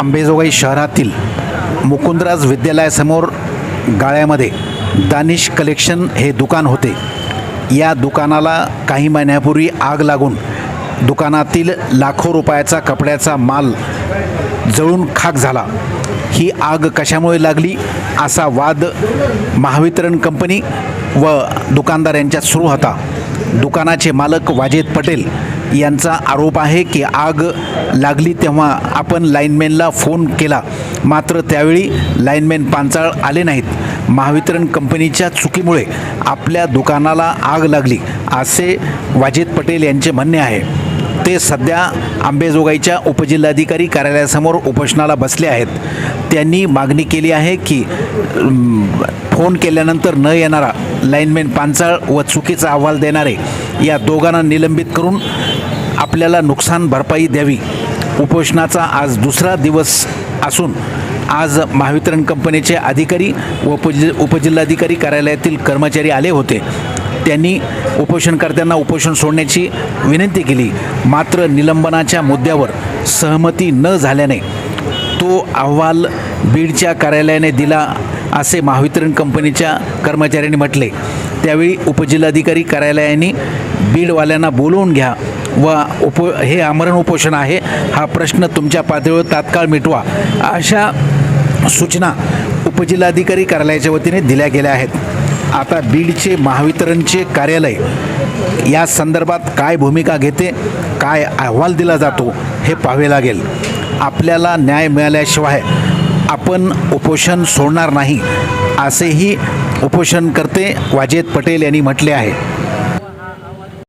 अंबेजोगाई शहरातील मुकुंदराज विद्यालयासमोर गाळ्यामध्ये दानिश कलेक्शन हे दुकान होते. या दुकानाला काही महिन्यापूर्वी आग लागून दुकानातील लाखो रुपयाचा कपड्याचा माल जळून खाक झाला. ही आग कशामुळे लागली असा वाद महावितरण कंपनी व दुकानदार यांच्यात सुरू होता. दुकानाचे मालक वाजेद पटेल यांचा आरोप आहे की आग लागली तेव्हा आपण लाईनमॅनला फोन केला. मात्र त्यावेळी लाईनमॅन पांचाळ आले नाहीत. महावितरण कंपनीच्या चुकीमुळे आपल्या दुकानाला आग लागली असे वाजेद पटेल यांचे म्हणणे आहे. ते सध्या आंबेजोगाईच्या उपजिल्हाधिकारी कार्यालयासमोर उपोषणाला बसले आहेत. त्यांनी मागणी केली आहे की फोन केल्यानंतर न येणारा लाईनमॅन पांचाळ व चुकीचा अहवाल देणारे या दोघांना निलंबित करून आपल्याला नुकसान भरपाई द्यावी. उपोषणाचा आज दुसरा दिवस असून आज महावितरण कंपनीचे अधिकारी व उपजि उपजिल्हाधिकारी कार्यालयातील कर्मचारी आले होते. त्यांनी उपोषणकर्त्यांना उपोषण सोडण्याची विनंती केली. मात्र निलंबनाच्या मुद्द्यावर सहमती न झाल्याने तो अहवाल बीडच्या कार्यालयाने दिला असे महावितरण कंपनीच्या कर्मचाऱ्यांनी म्हटले. त्यावेळी उपजिल्हाधिकारी कार्यालयाने बीडवाल्यांना बोलवून घ्या. व उप हे आमरण उपोषण आहे. हा प्रश्न तुमच्या पातळीवर तात्काळ मिटवा अशा सूचना उपजिल्हाधिकारी कार्यालयाच्या वतीने दिल्या गेल्या आहेत. आता बीडचे महावितरणचे कार्यालय या संदर्भात काय भूमिका घेते काय अहवाल दिला जातो हे पाहावे लागेल. आपल्याला न्याय मिळाल्याशिवाय आपण उपोषण सोडणार नाही असेही उपोषणकर्ते वाजेद पटेल यांनी म्हटले आहे.